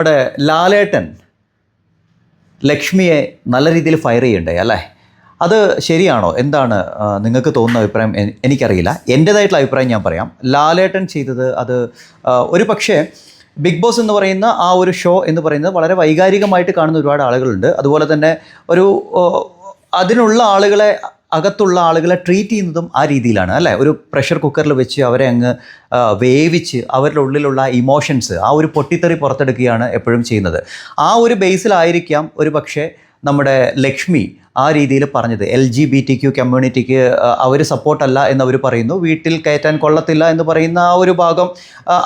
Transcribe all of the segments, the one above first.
നമ്മുടെ ലാലേട്ടൻ ലക്ഷ്മിയെ നല്ല രീതിയിൽ ഫയർ ചെയ്യണ്ടേ അല്ലേ? അത് ശരിയാണോ? എന്താണ് നിങ്ങൾക്ക് തോന്നുന്ന അഭിപ്രായം? എനിക്കറിയില്ല. എന്റേതായിട്ടുള്ള അഭിപ്രായം ഞാൻ പറയാം. ലാലേട്ടൻ ചെയ്തത് അത് ഒരു പക്ഷേ ബിഗ് ബോസ് എന്ന് പറയുന്ന ആ ഒരു ഷോ എന്ന് പറയുന്നത് വളരെ വൈകാരികമായിട്ട് കാണുന്ന ഒരുപാട് ആളുകളുണ്ട്. അതുപോലെ തന്നെ ഒരു അതിനുള്ള ആളുകളെ അകത്തുള്ള ആളുകളെ ട്രീറ്റ് ചെയ്യുന്നതും ആ രീതിയിലാണ് അല്ലേ? ഒരു പ്രഷർ കുക്കറിൽ വെച്ച് അവരെ അങ്ങ് വേവിച്ച് അവരുടെ ഉള്ളിലുള്ള ഇമോഷൻസ് ആ ഒരു പൊട്ടിത്തെറി പുറത്തെടുക്കുകയാണ് എപ്പോഴും ചെയ്യുന്നത്. ആ ഒരു ബേസിലായിരിക്കാം ഒരു പക്ഷേ നമ്മുടെ ലക്ഷ്മി ആ രീതിയിൽ പറഞ്ഞത്. L G B T Q കമ്മ്യൂണിറ്റിക്ക് അവർ സപ്പോർട്ടല്ല എന്നവർ പറയുന്നു. വീട്ടിൽ കയറ്റാൻ കൊള്ളത്തില്ല എന്ന് പറയുന്ന ആ ഒരു ഭാഗം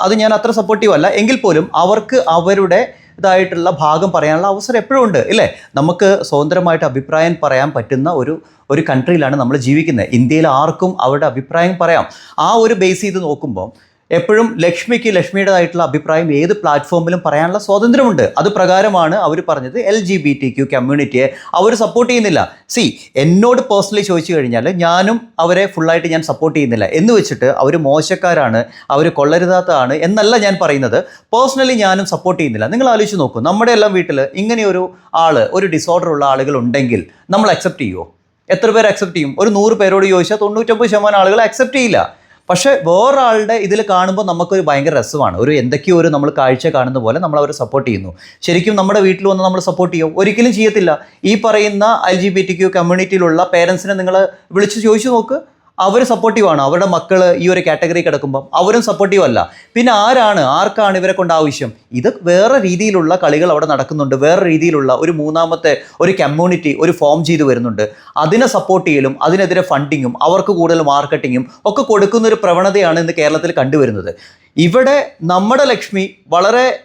അത് ഞാൻ അത്ര സപ്പോർട്ടീവ് അല്ല. എങ്കിൽ പോലും അവർക്ക് അവരുടെ ഇതായിട്ടുള്ള ഭാഗം പറയാനുള്ള അവസരം എപ്പോഴും ഉണ്ട് ഇല്ലേ? നമുക്ക് സ്വതന്ത്രമായിട്ട് അഭിപ്രായം പറയാൻ പറ്റുന്ന ഒരു ഒരു കൺട്രിയിലാണ് നമ്മൾ ജീവിക്കുന്നത്. ഇന്ത്യയിൽ ആർക്കും അവരുടെ അഭിപ്രായം പറയാം. ആ ഒരു ബേസ് ചെയ്ത് നോക്കുമ്പോൾ എപ്പോഴും ലക്ഷ്മിക്ക് ലക്ഷ്മിയുടേതായിട്ടുള്ള അഭിപ്രായം ഏത് പ്ലാറ്റ്ഫോമിലും പറയാനുള്ള സ്വാതന്ത്ര്യമുണ്ട്. അത് പ്രകാരമാണ് അവർ പറഞ്ഞത് L G B T Q കമ്മ്യൂണിറ്റിയെ അവർ സപ്പോർട്ട് ചെയ്യുന്നില്ല. സി എന്നോട് പേഴ്സണലി ചോദിച്ചു കഴിഞ്ഞാൽ ഞാനും അവരെ ഫുള്ളായിട്ട് ഞാൻ സപ്പോർട്ട് ചെയ്യുന്നില്ല. എന്ന് വെച്ചിട്ട് അവർ മോശക്കാരാണ് അവർ കൊള്ളരുതാത്തതാണ് എന്നല്ല ഞാൻ പറയുന്നത്. പേഴ്സണലി ഞാനും സപ്പോർട്ട് ചെയ്യുന്നില്ല. നിങ്ങൾ ആലോചിച്ച് നോക്കൂ നമ്മുടെ എല്ലാം വീട്ടിൽ ഇങ്ങനെയൊരു ആൾ ഒരു ഡിസോർഡർ ഉള്ള ആളുകൾ ഉണ്ടെങ്കിൽ നമ്മൾ അക്സെപ്റ്റ് ചെയ്യുമോ എത്ര പേർ അക്സെപ്റ്റ് ചെയ്യും? ഒരു നൂറ് പേരോട് ചോദിച്ചാൽ തൊണ്ണൂറ്റൊമ്പത് ശതമാനം ആളുകൾ അക്സെപ്റ്റ് ചെയ്യില്ല. പക്ഷേ വേറൊരാളുടെ ഇതിൽ കാണുമ്പോൾ നമുക്കൊരു ഭയങ്കര രസമാണ്. ഒരു എന്തൊക്കെയോ ഒരു നമ്മൾ കാഴ്ച കാണുന്ന പോലെ നമ്മൾ അവരെ സപ്പോർട്ട് ചെയ്യുന്നു. ശരിക്കും നമ്മുടെ വീട്ടിൽ വന്ന് നമ്മൾ സപ്പോർട്ട് ചെയ്യും? ഒരിക്കലും ചെയ്യത്തില്ല. ഈ പറയുന്ന L G B T Q കമ്മ്യൂണിറ്റിയിലുള്ള പേരൻസിനെ നിങ്ങൾ വിളിച്ച് ചോദിച്ചു നോക്ക്. അവർ സപ്പോർട്ടീവ് ആണ്. അവരുടെ മക്കൾ ഈ ഒരു കാറ്റഗറി കിടക്കുമ്പം അവരും സപ്പോർട്ടീവ് അല്ല. പിന്നെ ആരാണ്? ആർക്കാണ് ഇവരെ കൊണ്ട് ആവശ്യം? ഇത് വേറെ രീതിയിലുള്ള കളികൾ അവിടെ നടക്കുന്നുണ്ട്. വേറെ രീതിയിലുള്ള ഒരു മൂന്നാമത്തെ ഒരു കമ്മ്യൂണിറ്റി ഒരു ഫോം ചെയ്ത് വരുന്നുണ്ട്. അതിനെ സപ്പോർട്ട് ചെയ്യലും അതിനെതിരെ ഫണ്ടിങ്ങും അവർക്ക് കൂടുതൽ മാർക്കറ്റിങ്ങും ഒക്കെ കൊടുക്കുന്ന ഒരു പ്രവണതയാണ് ഇന്ന് കേരളത്തിൽ കണ്ടുവരുന്നത്. ഇവിടെ നമ്മുടെ ലക്ഷ്മി വളരെ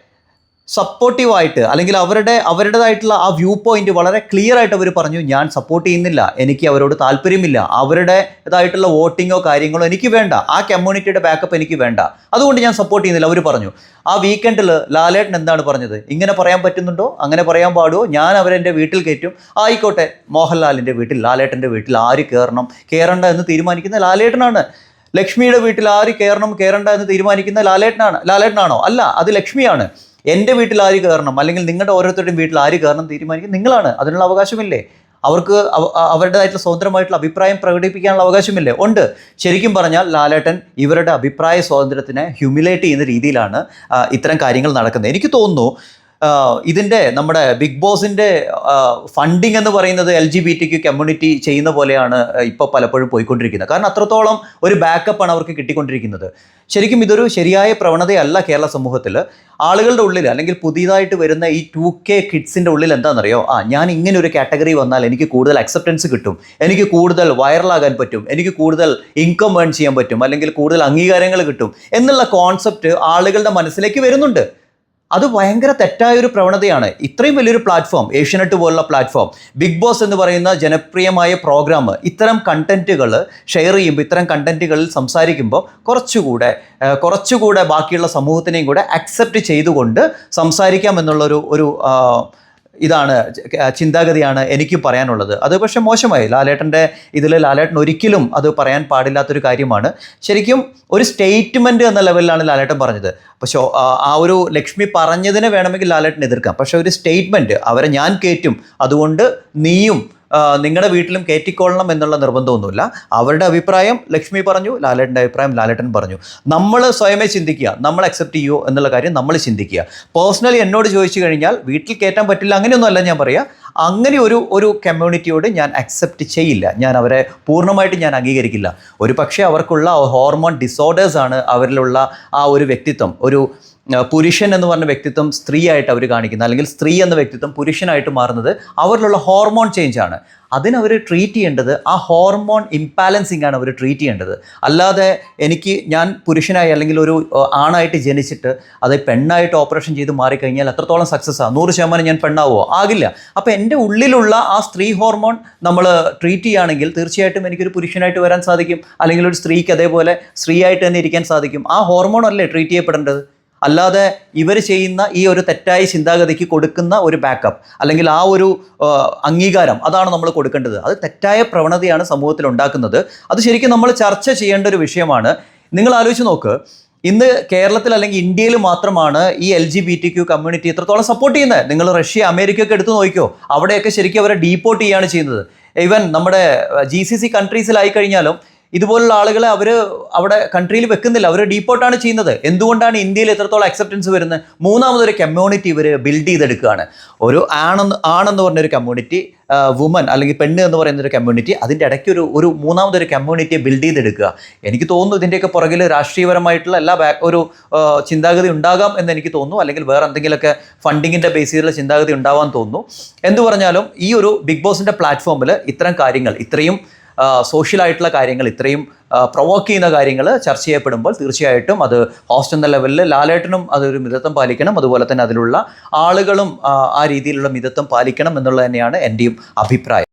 സപ്പോർട്ടീവായിട്ട് അല്ലെങ്കിൽ അവരുടെ അവരുടേതായിട്ടുള്ള ആ വ്യൂ പോയിന്റ് വളരെ ക്ലിയർ ആയിട്ട് അവർ പറഞ്ഞു ഞാൻ സപ്പോർട്ട് ചെയ്യുന്നില്ല. എനിക്ക് അവരോട് താല്പര്യമില്ല. അവരുടെ ഇതായിട്ടുള്ള വോട്ടിങ്ങോ കാര്യങ്ങളോ എനിക്ക് വേണ്ട. ആ കമ്മ്യൂണിറ്റിയുടെ ബാക്കപ്പ് എനിക്ക് വേണ്ട. അതുകൊണ്ട് ഞാൻ സപ്പോർട്ട് ചെയ്യുന്നില്ല. അവർ പറഞ്ഞു. ആ വീക്കെൻഡിൽ ലാലേട്ടൻ എന്താണ് പറഞ്ഞത്? ഇങ്ങനെ പറയാൻ പറ്റുന്നുണ്ടോ? അങ്ങനെ പറയാൻ പാടുമോ ഞാൻ അവരെന്റെ വീട്ടിൽ കയറ്റും. ആയിക്കോട്ടെ. മോഹൻലാലിന്റെ വീട്ടിൽ ലാലേട്ടന്റെ വീട്ടിൽ ആര് കയറണം? കയറണ്ട എന്ന് തീരുമാനിക്കുന്ന ലാലേട്ടനാണ്. ലക്ഷ്മിയുടെ വീട്ടിൽ ആര് കയറണം? കയറണ്ട എന്ന് തീരുമാനിക്കുന്ന ലാലേട്ടനാണ് ലാലേട്ടനാണോ? അല്ല അത് ലക്ഷ്മിയാണ്. എന്റെ വീട്ടിൽ ആര് കയറണം? അല്ലെങ്കിൽ നിങ്ങളുടെ ഓരോരുത്തരുടെയും വീട്ടിൽ ആര് കയറണം തീരുമാനിക്കും. നിങ്ങളാണ്. അതിനുള്ള അവകാശമില്ലേ? അവർക്ക് അവരുടേതായിട്ടുള്ള സ്വതന്ത്രമായിട്ടുള്ള അഭിപ്രായം പ്രകടിപ്പിക്കാനുള്ള അവകാശമില്ലേ? ഉണ്ട്. ശരിക്കും പറഞ്ഞാൽ ലാലേട്ടൻ ഇവരുടെ അഭിപ്രായ സ്വാതന്ത്ര്യത്തിനെ ഹ്യൂമിലേറ്റ് ചെയ്യുന്ന രീതിയിലാണ് ഇത്തരം കാര്യങ്ങൾ നടക്കുന്നത്. എനിക്ക് തോന്നുന്നു ഇതിന്റെ നമ്മുടെ ബിഗ് ബോസിന്റെ ഫണ്ടിങ് എന്ന് പറയുന്നത് എൽ ജി ബി ടിക്ക് കമ്മ്യൂണിറ്റി ചെയ്യുന്ന പോലെയാണ് ഇപ്പോൾ പലപ്പോഴും പോയിക്കൊണ്ടിരിക്കുന്നത്. കാരണം അത്രത്തോളം ഒരു ബാക്കപ്പാണ് അവർക്ക് കിട്ടിക്കൊണ്ടിരിക്കുന്നത്. ശരിക്കും ഇതൊരു ശരിയായ പ്രവണതയല്ല കേരള സമൂഹത്തിൽ. ആളുകളുടെ ഉള്ളിൽ അല്ലെങ്കിൽ പുതിയതായിട്ട് വരുന്ന ഈ ടു കെ കിഡ്സിന്റെ ഉള്ളിൽ എന്താണെന്നറിയോ? ആ ഞാൻ ഇങ്ങനെ ഒരു കാറ്റഗറി വന്നാൽ എനിക്ക് കൂടുതൽ അക്സെപ്റ്റൻസ് കിട്ടും. എനിക്ക് കൂടുതൽ വൈറലാകാൻ പറ്റും. എനിക്ക് കൂടുതൽ ഇൻകം ഏൺ ചെയ്യാൻ പറ്റും. അല്ലെങ്കിൽ കൂടുതൽ അംഗീകാരങ്ങൾ കിട്ടും. എന്നുള്ള കോൺസെപ്റ്റ് ആളുകളുടെ മനസ്സിലേക്ക് വരുന്നുണ്ട്. അത് ഭയങ്കര തെറ്റായ ഒരു പ്രവണതയാണ്. ഇത്രയും വലിയൊരു പ്ലാറ്റ്ഫോം ഏഷ്യനെറ്റ് പോലുള്ള പ്ലാറ്റ്ഫോം ബിഗ് ബോസ് എന്ന് പറയുന്ന ജനപ്രിയമായ പ്രോഗ്രാം ഇത്തരം കണ്ടന്റുകൾ ഷെയർ ചെയ്യുമ്പോൾ ഇത്തരം കണ്ടന്റുകളിൽ സംസാരിക്കുമ്പോൾ കുറച്ചുകൂടെ കുറച്ചുകൂടെ ബാക്കിയുള്ള സമൂഹത്തിനെയും കൂടെ അക്സെപ്റ്റ് ചെയ്തുകൊണ്ട് സംസാരിക്കാം എന്നുള്ളൊരു ഒരു ഇതാണ് ചിന്താഗതിയാണ് എനിക്ക് പറയാനുള്ളത്. അത് പക്ഷേ മോശമായി. ലാലേട്ടന്റെ ഇതിൽ ലാലേട്ടൻ ഒരിക്കലും അത് പറയാൻ പാടില്ലാത്തൊരു കാര്യമാണ്. ശരിക്കും ഒരു സ്റ്റേറ്റ്മെന്റ് എന്ന ലെവലിലാണ് ലാലേട്ടൻ പറഞ്ഞത്. പക്ഷേ ആ ഒരു ലക്ഷ്മി പറഞ്ഞതിനെ വേണമെങ്കിൽ ലാലേട്ടൻ എതിർക്കാം. പക്ഷേ ഒരു സ്റ്റേറ്റ്മെന്റ് അവരെ ഞാൻ കയറ്റും അതുകൊണ്ട് നീയും നിങ്ങളുടെ വീട്ടിലും കയറ്റിക്കൊള്ളണം എന്നുള്ള നിർബന്ധമൊന്നുമില്ല. അവരുടെ അഭിപ്രായം ലക്ഷ്മി പറഞ്ഞു ലാലേട്ടന്റെ അഭിപ്രായം ലാലേട്ടൻ പറഞ്ഞു. നമ്മൾ സ്വയമേ ചിന്തിക്കുക നമ്മൾ അക്സെപ്റ്റ് ചെയ്യുമോ എന്നുള്ള കാര്യം നമ്മൾ ചിന്തിക്കുക. പേഴ്സണലി എന്നോട് ചോദിച്ചു കഴിഞ്ഞാൽ വീട്ടിൽ കയറ്റാൻ പറ്റില്ല അങ്ങനെയൊന്നുമല്ല ഞാൻ പറയുക അങ്ങനെ ഒരു ഒരു കമ്മ്യൂണിറ്റിയോട് ഞാൻ അക്സെപ്റ്റ് ചെയ്യില്ല. ഞാൻ അവരെ പൂർണമായിട്ട് ഞാൻ അംഗീകരിക്കില്ല. ഒരു പക്ഷേ അവർക്കുള്ള ഹോർമോൺ ഡിസോർഡേഴ്സാണ് അവരിലുള്ള ആ ഒരു വ്യക്തിത്വം. ഒരു പുരുഷൻ എന്ന് പറഞ്ഞ വ്യക്തിത്വം സ്ത്രീ ആയിട്ട് അവർ കാണിക്കുന്നത് അല്ലെങ്കിൽ സ്ത്രീ എന്ന വ്യക്തിത്വം പുരുഷനായിട്ട് മാറുന്നത് അവരിലുള്ള ഹോർമോൺ ചേഞ്ച് ആണ്. അതിനവർ ട്രീറ്റ് ചെയ്യേണ്ടത് ആ ഹോർമോൺ ഇംബാലൻസിങ് ആണ് അവർ ട്രീറ്റ് ചെയ്യേണ്ടത്. അല്ലാതെ എനിക്ക് ഞാൻ പുരുഷനായി അല്ലെങ്കിൽ ഒരു ആണായിട്ട് ജനിച്ചിട്ട് അത് പെണ്ണായിട്ട് ഓപ്പറേഷൻ ചെയ്ത് മാറിക്കഴിഞ്ഞാൽ എത്രത്തോളം സക്സസ് ആണ് നൂറ് ശതമാനം ഞാൻ പെണ്ണാവോ? ആകില്ല. അപ്പോൾ എന്റെ ഉള്ളിലുള്ള ആ സ്ത്രീ ഹോർമോൺ നമ്മൾ ട്രീറ്റ് ചെയ്യുകയാണെങ്കിൽ തീർച്ചയായിട്ടും എനിക്കൊരു പുരുഷനായിട്ട് വരാൻ സാധിക്കും. അല്ലെങ്കിൽ ഒരു സ്ത്രീക്ക് അതേപോലെ സ്ത്രീ ആയിട്ട് തന്നെ ഇരിക്കാൻ സാധിക്കും. ആ ഹോർമോൺ അല്ലേ ട്രീറ്റ് ചെയ്യപ്പെടേണ്ടത്? അല്ലാതെ ഇവർ ചെയ്യുന്ന ഈ ഒരു തെറ്റായ ചിന്താഗതിക്ക് കൊടുക്കുന്ന ഒരു ബാക്കപ്പ് അല്ലെങ്കിൽ ആ ഒരു അംഗീകാരം അതാണ് നമ്മൾ കൊടുക്കേണ്ടത്. അത് തെറ്റായ പ്രവണതയാണ് സമൂഹത്തിൽ ഉണ്ടാക്കുന്നത്. അത് ശരിക്കും നമ്മൾ ചർച്ച ചെയ്യേണ്ട ഒരു വിഷയമാണ്. നിങ്ങൾ ആലോചിച്ച് നോക്ക്. ഇന്ന് കേരളത്തിൽ അല്ലെങ്കിൽ ഇന്ത്യയിൽ മാത്രമാണ് ഈ L G B T Q community എത്രത്തോളം സപ്പോർട്ട് ചെയ്യുന്നത്? നിങ്ങൾ റഷ്യ അമേരിക്കയൊക്കെ എടുത്തു നോക്കിയോ അവിടെയൊക്കെ ശരിക്കും അവരെ ഡീപ്പോർട്ട് ചെയ്യുകയാണ് ചെയ്യുന്നത്. ഈവൻ നമ്മുടെ ജി സി സി കൺട്രീസിലായി കഴിഞ്ഞാലും ഇതുപോലുള്ള ആളുകളെ അവർ അവിടെ കൺട്രിയിൽ വെക്കുന്നില്ല. അവർ ഡീപ്പോർട്ടാണ് ചെയ്യുന്നത്. എന്തുകൊണ്ടാണ് ഇന്ത്യയിൽ എത്രത്തോളം അക്സെപ്റ്റൻസ് വരുന്നത്? മൂന്നാമതൊരു കമ്മ്യൂണിറ്റി ഇവർ ബിൽഡ് ചെയ്തെടുക്കുകയാണ്. ഒരു ആണെന്ന് ആണെന്ന് പറഞ്ഞൊരു കമ്മ്യൂണിറ്റി വുമൻ അല്ലെങ്കിൽ പെണ്ണ് എന്ന് പറയുന്ന ഒരു കമ്മ്യൂണിറ്റി അതിന്റെ ഇടയ്ക്ക് ഒരു ഒരു മൂന്നാമതൊരു കമ്മ്യൂണിറ്റിയെ ബിൽഡ് ചെയ്തെടുക്കുക. എനിക്ക് തോന്നുന്നു ഇതിന്റെയൊക്കെ പുറകിൽ രാഷ്ട്രീയപരമായിട്ടുള്ള എല്ലാ ബാക്ക് ഒരു ചിന്താഗതി ഉണ്ടാകാം എന്ന് എനിക്ക് തോന്നുന്നു. അല്ലെങ്കിൽ വേറെ എന്തെങ്കിലുമൊക്കെ ഫണ്ടിങ്ങിന്റെ ബേസിലുള്ള ചിന്താഗതി ഉണ്ടാവാൻ തോന്നുന്നു. എന്ന് പറഞ്ഞാലും ഈ ഒരു ബിഗ് ബോസിന്റെ പ്ലാറ്റ്ഫോമിൽ ഇത്തരം കാര്യങ്ങൾ ഇത്രയും സോഷ്യൽ ആയിട്ടുള്ള കാര്യങ്ങൾ ഇത്രയും പ്രൊവോക്ക് ചെയ്യുന്ന കാര്യങ്ങൾ ചർച്ച ചെയ്യപ്പെടുമ്പോൾ തീർച്ചയായിട്ടും അത് ഹോസ്റ്റൽ എന്ന ലെവലിൽ ലാലേട്ടനും അതൊരു മിതത്വം പാലിക്കണം. അതുപോലെ തന്നെ അതിലുള്ള ആളുകളും ആ രീതിയിലുള്ള മിതത്വം പാലിക്കണം എന്നുള്ളത് തന്നെയാണ് എന്റെയും അഭിപ്രായം.